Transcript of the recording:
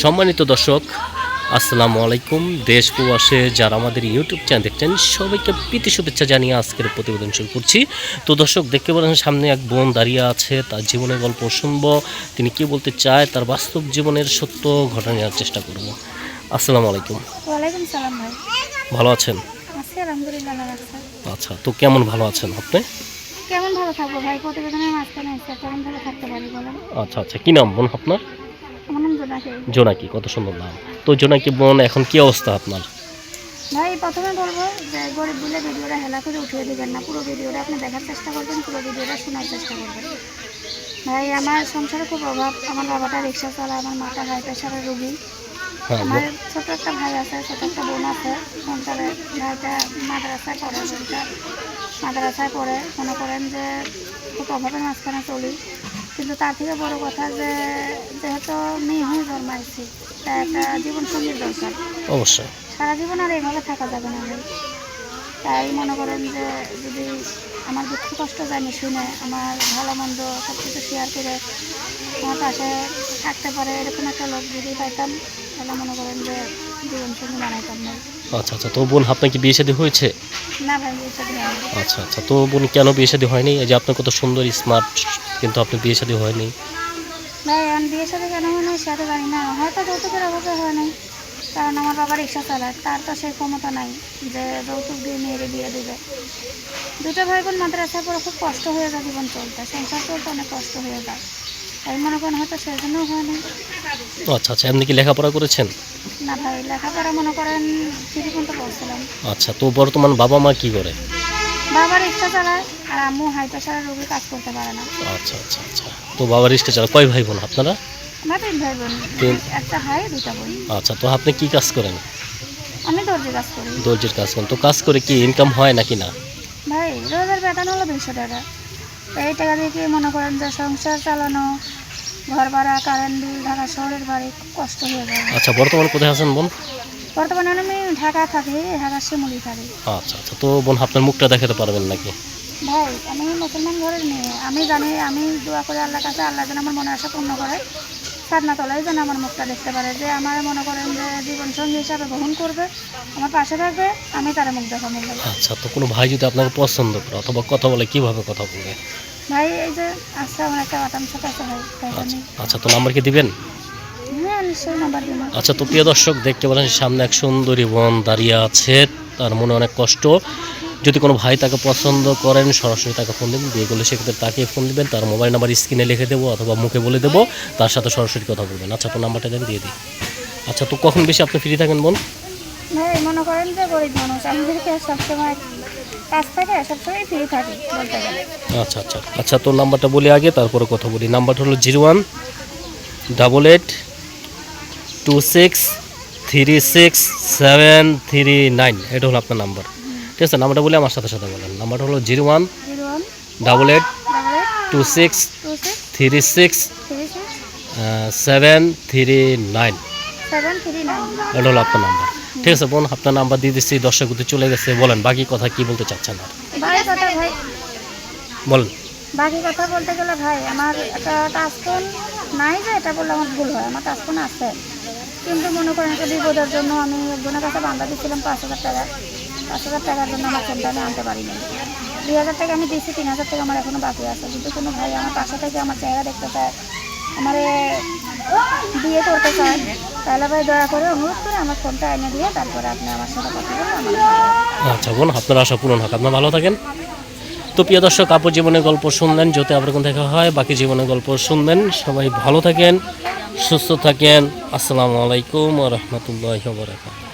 সম্মানিত দর্শক আসসালামু আলাইকুম। দেশ প্রবাসে যারা আমাদের ইউটিউব চ্যানেল দেখছেন সবাইকে প্রীতি শুভেচ্ছা জানিয়ে আজকের প্রতিবেদন শুরু করছি। তো দর্শক দেখতে পারেন সামনে এক বোন দাঁড়িয়ে আছে তার জীবনের গল্প শুনব তিনি কি বলতে চায় তার বাস্তব জীবনের সত্য ঘটনা নেওয়ার চেষ্টা করব। আসসালামু আলাইকুম। ওয়ালাইকুম সালাম ভাই। ভালো আছেন? আলহামদুলিল্লাহ আচ্ছা তো কেমন ভালো আছেন আপনি? কেমন ভালো থাকব ভাই? প্রতিবেদনের মাঝখানে কেমন ভালো থাকতে পারি বলেন? আচ্ছা আচ্ছা কি নাম বোন আপনার? জোনাকি কত সুন্দর নাম। তো জোনাকি বোন এখন কি অবস্থা আপনার? ভাই প্রথমে বলব যে গরিব বলে ভিডিওটা হেলা করে উঠিয়ে দিবেন না। পুরো ভিডিওটা আপনি দেখার চেষ্টা করবেন পুরো ভিডিওটা শোনার চেষ্টা করবেন। ভাই আমার সংসারে খুব অভাব। আমার বাবাটা রিক্সা চালায় আমার মাটা হাই প্রেশারের রুগী। হ্যাঁ আমার ছোট একটা ভাই আছে ছোট একটা বোন আছে। সংসারে ভাইটা মাদ্রাসায় পড়ে মাদ্রাসায় পড়ে। মনে করেন যে খুব অভাবের মাঝখানে চলি। কিন্তু তার থেকে বড় কথা যে যেহেতু মেয়ে হয়ে জন্মাইছি তা একটা জীবন সঙ্গীর দরকার। অবশ্যই। সারা জীবন আর এইভাবে থাকা যাবে না ভাই। তাই মনে করেন যে যদি আমার দুঃখ কষ্ট জানি শুনে আমার ভালো মন্দ সব কিছু শেয়ার করে আমার পাশে থাকতে পারে এরকম একটা লোক যদি পাইতাম তাহলে মনে করেন যে জীবন সঙ্গী বানাইতাম না। আচ্ছা আচ্ছা তো বোন আপনার কি বিয়ে শাদী হয়েছে? না ভাই এসব হয়নি। আচ্ছা আচ্ছা তো বোন কেন বিয়ে শাদী হয়নি? এই যে আপনার কত সুন্দর স্মার্ট কিন্তু আপনার বিয়ে শাদী হয়নি। ভাই এখন বিয়ের সাথে কেন মনে হয় সেটা জানি না। হয়তো যৌতুকের অভাবে হয় নাই কারণ আমার বাবা রিক্সা চালায় তার তো সেই ক্ষমতা নাই যে যৌতুক দিয়ে মেয়েরে বিয়ে দেবে। দুটো ভাই বোন মাদ্রাসায় পরে খুব কষ্ট হয়ে যায় জীবন চলতে। সংসার চলতে অনেক কষ্ট হয়ে যায়। তাই মনে করেন হয়তো সেজন্যও হয় না ও আচ্ছা আচ্ছা এমনি কি লেখাপড়া করেছেন? না ভাই লেখাপড়া মনে করেন আচ্ছা তো বর্তমান বাবা মা কি করে? বাবা রিক্সা চালায় আর আম্মু হাই প্রেশারের রোগী কাজ করতে পারে না। আচ্ছা আচ্ছা আচ্ছা। তো বাবার রিক্সা চালা কয় ভাই বোন আপনারা? আমার তিন ভাই বোন। তিন- একটা ভাই দুটা বোন। আচ্ছা তো আপনি কি কাজ করেন? আমি দর্জি কাজ করি। দর্জির কাজ করেন। তো কাজ করে কি ইনকাম হয় নাকি না? ভাই রোজের বেতন হলো দুইশো টাকা। তো এই টাকা দিয়ে কি মনে করেন যে সংসার চালানো ঘর ভাড়া কারেন্ট বিল ঢাকা শহরের বাড়ি খুব কষ্ট হয়ে যায়। আচ্ছা বর্তমানে কোথায় আছেন বোন? বর্তমানে আমি ঢাকা থাকি ঢাকা শিমুলি থাকি। আচ্ছা আচ্ছা। তো বোন আপনার মুখটা দেখাতে পারবেন নাকি? ভাই আমি মুসলমান ঘরের মেয়ে। আমি জানি আমি দোয়া করি আল্লাহর কাছে আল্লাহ যেন আমার মনে আশা পূর্ণ করে। সাধনা তলায় যেন আমার মুখটা দেখতে পারে যে আমার মনে করেন যে জীবন সঙ্গী হিসাবে গ্রহণ করবে আমার পাশে থাকবে আমি তার মুখ দেখাবো। ভাই আচ্ছা তো কোনো ভাই যদি আপনাকে পছন্দ করে অথবা কথা বলে কীভাবে কথা বলবে? ভাই এই যে আজকে আমার একটা বাটাম আছে ভাই আচ্ছা আচ্ছা তো নাম্বার কি দিবেন? হ্যাঁ আচ্ছা তো প্রিয় দর্শক দেখতে পারেন সামনে এক সুন্দরী বোন দাঁড়িয়ে আছে তার মনে অনেক কষ্ট। যদি কোনো ভাই তাকে পছন্দ করেন সরাসরি তাকে ফোন দেবেন বিয়ে করলে সেক্ষেত্রে তাকে ফোন দিবেন তার মোবাইল নাম্বার স্ক্রিনে লিখে দেবো অথবা মুখে বলে দেবো তার সাথে সরাসরি কথা বলবেন। আচ্ছা তো নাম্বারটা দেন দিয়ে দিই। আচ্ছা তো কখন বেশি আপনি ফ্রি থাকেন বোন? মনে করেন যে গরিব মানুষ আমাদেরকে সবসময় কাজ থাকে সবসময় ফ্রি থাকি বলতে গেলে। আচ্ছা আচ্ছা। আচ্ছা তো নাম্বারটা বলি আগে তারপরে কথা বলি। নাম্বারটা হলো zero one double eight two six three six seven three nine. এটা হলো আপনার নাম্বার। ঠিক আছে নাম্বারটা বলে আমার সাথে সাথে বলেন। নাম্বারটা হলো zero one double eight two six three six seven three nine. Seven three nine এটা হলো আপনার নাম্বার ঠিক আছে বোন আপনার নাম্বার দিয়ে দিচ্ছি দর্শক চলে গেছে। বলেন বাকি কথা কি বলতে চাচ্ছেন? আর বাকি কথা ভাই। বলেন। বাকি কথা বলতে গেলে ভাই আমার একটা টাচফোন নাই যে এটা বললে আমার ভুল হয় আমার টাচফোন আছে। কিন্তু মনে করেন একটা বিপদের জন্য আমি একজনের কাছে বান্ধা দিচ্ছিলাম পাঁচ হাজার টাকা। পাঁচ হাজার টাকার জন্য আমার ফোনটা আমি আনতে পারিনি। দুই হাজার টাকা আমি দিচ্ছি তিন হাজার টাকা আমার এখনও বাকি আছে। কিন্তু কোনো ভাই আমার পাশে থেকে আমার চেহারা দেখতে চায় আমার বিয়ে করতে চায়। তাহলে ভাই দয়া করে অনুরোধ করে আমার ফোনটা এনে দিয়ে তারপরে আপনি আমার সাথে কথা আচ্ছা বোন আপনার আশা পূরণ হোক। আপনার ভালো থাকেন। তো প্রিয় দর্শক জীবনের গল্প শুনলেন যাতে আবার দেখা হয়। বাকি জীবনের গল্প শুনবেন সবাই ভালো থাকেন, সুস্থ থাকেন। আসসালামু আলাইকুম রহমতুল্লাহ